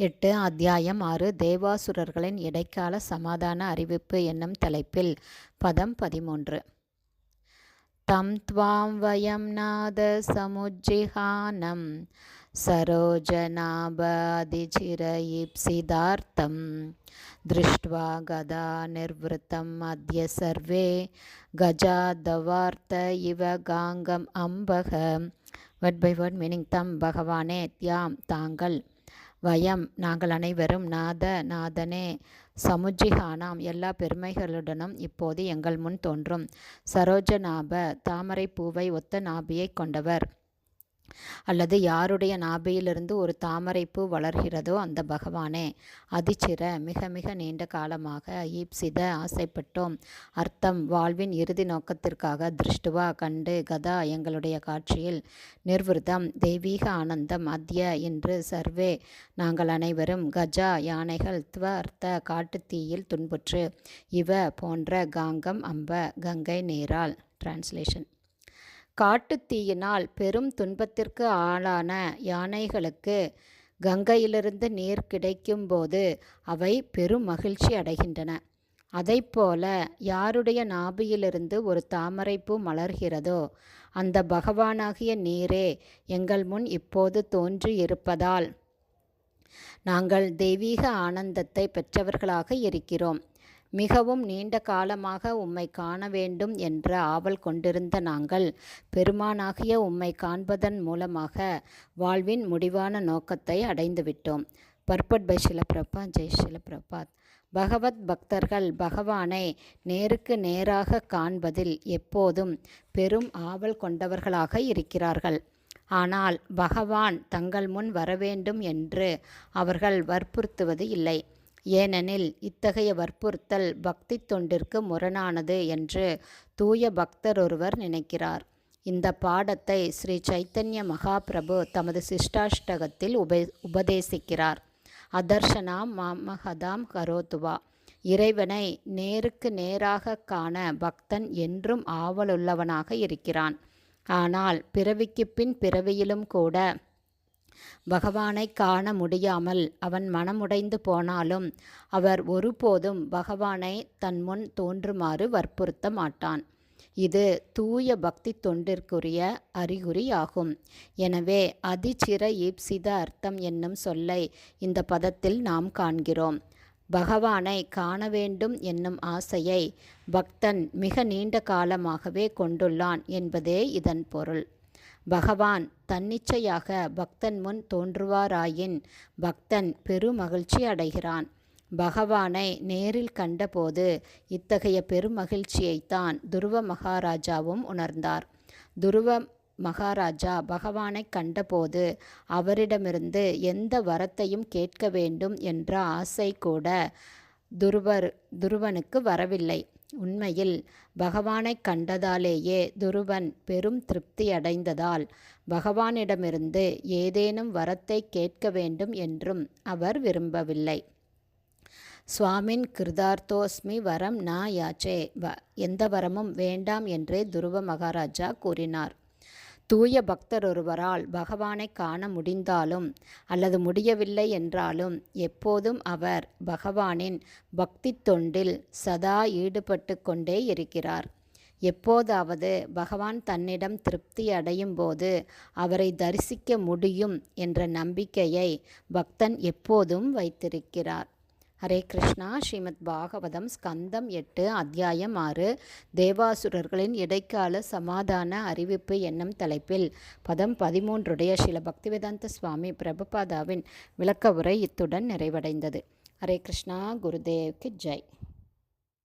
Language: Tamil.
எட்டு அத்தியாயம் ஆறு தேவாசுரர்களின் இடைக்கால சமாதான அறிவிப்பு என்னும் தலைப்பில் பதம் பதிமூன்று தம் துவாம் வயம் நாத சமுஜ்ஜிஹானம் सरोजनाबादिचिरयीप्सिदार्थं दृष्ट्वा गदा निर्वृतम् अद्य सर्वे गजादवार्त इव गाङ्गम् अम्बः வட் பை வட் மீனிங் தம் பகவானே தியாம் தாங்கள் வயம். நாங்கள் அனைவரும் நாத நாதனே சமுஜிஹானாம். எல்லா பெருமைகளுடனும் இப்போது எங்கள் முன் தோன்றும். சரோஜநாப தாமரை பூவை ஒத்த நாபியை கொண்டவர். அல்லது யாருடைய நாபியிலிருந்து ஒரு தாமரைப்பூ வளர்கிறதோ அந்த பகவானே. அதிச்சிற மிக மிக நீண்ட காலமாக ஈப்சித ஆசைப்பட்டோம். அர்த்தம் வாழ்வின் இறுதி நோக்கத்திற்காக திருஷ்டுவா கண்டு கதா எங்களுடைய காட்சியில் நிர்விருதம். தெய்வீக ஆனந்தம் அத்ய என்று சர்வே. நாங்கள் அனைவரும் கஜா யானைகள் துவ அர்த்த காட்டுத்தீயில் துன்புற்று. இவ போன்ற காங்கம் அம்ப கங்கை நேரால். டிரான்ஸ்லேஷன் காட்டுத்தீயினால் பெரும் துன்பத்திற்கு ஆளான யானைகளுக்கு கங்கையிலிருந்து நீர் கிடைக்கும்போது அவை பெரும் மகிழ்ச்சி அடைகின்றன. அதைப்போல யாருடைய நாபியிலிருந்து ஒரு தாமரைப்பூ மலர்கிறதோ அந்த பகவானாகிய நீரே எங்கள் முன் இப்போது தோன்றி இருப்பதால் நாங்கள் தெய்வீக ஆனந்தத்தை பெற்றவர்களாக இருக்கிறோம். மிகவும் நீண்ட காலமாக உம்மை காண வேண்டும் என்ற ஆவல் கொண்டிருந்த நாங்கள் பெருமானாகிய உம்மை காண்பதன் மூலமாக வாழ்வின் முடிவான நோக்கத்தை அடைந்துவிட்டோம். பர்பட் பை சிலப்பிரபா ஜெய் சிலப்பிரபாத். பகவத் பக்தர்கள் பகவானை நேருக்கு நேராக காண்பதில் எப்போதும் பெரும் ஆவல் கொண்டவர்களாக இருக்கிறார்கள். ஆனால் பகவான் தங்கள் முன் வரவேண்டும் என்று அவர்கள் வற்புறுத்துவது இல்லை. ஏனெனில் இத்தகைய வற்புறுத்தல் பக்தி தொண்டிற்கு முரணானது என்று தூய பக்தர் ஒருவர் நினைக்கிறார். இந்த பாடத்தை ஸ்ரீ சைத்தன்ய மகாபிரபு தமது சிஷ்டாஷ்டகத்தில் உப உபதேசிக்கிறார். அதர்ஷனாம் மாமகதாம் கரோத்துவா இறைவனை நேருக்கு நேராக காண பக்தன் என்றும் ஆவலுள்ளவனாக இருக்கிறான். ஆனால் பிறவிக்கு பின் பிறவியிலும் கூட பகவானை காண முடியாமல் அவன் மனமுடைந்து போனாலும் அவர் ஒருபோதும் பகவானை தன் முன் தோன்றுமாறு வற்புறுத்த மாட்டான். இது தூய பக்தி தொண்டிற்குரிய அறிகுறியாகும். எனவே அதிச்சிர ஈப்சித அர்த்தம் என்னும் சொல்லை இந்த பதத்தில் நாம் காண்கிறோம். பகவானை காண வேண்டும் என்னும் ஆசையை பக்தன் மிக நீண்ட காலமாகவே கொண்டுள்ளான் என்பதே இதன் பொருள். பகவான் தன்னிச்சையாக பக்தன் முன் தோன்றுவாராயின் பக்தன் பெருமகிழ்ச்சி அடைகிறான். பகவானை நேரில் கண்டபோது இத்தகைய பெருமகிழ்ச்சியைத்தான் துருவ மகாராஜாவும் உணர்ந்தார். துருவ மகாராஜா பகவானை கண்டபோது அவரிடமிருந்து எந்த வரத்தையும் கேட்க வேண்டும் என்ற ஆசை கூட துருவர் துருவனுக்கு வரவில்லை. உண்மையில் பகவானைக் கண்டதாலேயே துருவன் பெரும் திருப்தி அடைந்ததால் பகவானிடமிருந்து ஏதேனும் வரத்தை கேட்க வேண்டும் என்றும் அவர் விரும்பவில்லை. சுவாமின் கிருதார்த்தோஸ்மி வரம் நா யாச்சே. வ எந்த வரமும் வேண்டாம் என்றே துருவ மகாராஜா கூறினார். தூய பக்தர் ஒருவரால் பகவானை காண முடிந்தாலும் அல்லது முடியவில்லை என்றாலும் எப்போதும் அவர் பகவானின் பக்தி தொண்டில் சதா ஈடுபட்டு கொண்டே இருக்கிறார். எப்போதாவது பகவான் தன்னிடம் திருப்தி அடையும் போது அவரை தரிசிக்க முடியும் என்ற நம்பிக்கையை பக்தன் எப்போதும் வைத்திருக்கிறார். ஹரே கிருஷ்ணா. ஸ்ரீமத் பாகவதம் ஸ்கந்தம் எட்டு அத்தியாயம் ஆறு. தேவாசுரர்களின் இடைக்கால சமாதான அறிவிப்பு என்னும் தலைப்பில் பதம் பதிமூன்றுடைய சில பக்திவேதாந்த சுவாமி பிரபுபாதாவின் விளக்க உரை இத்துடன் நிறைவடைந்தது. ஹரே கிருஷ்ணா. குருதேவ்க்கு ஜெய்.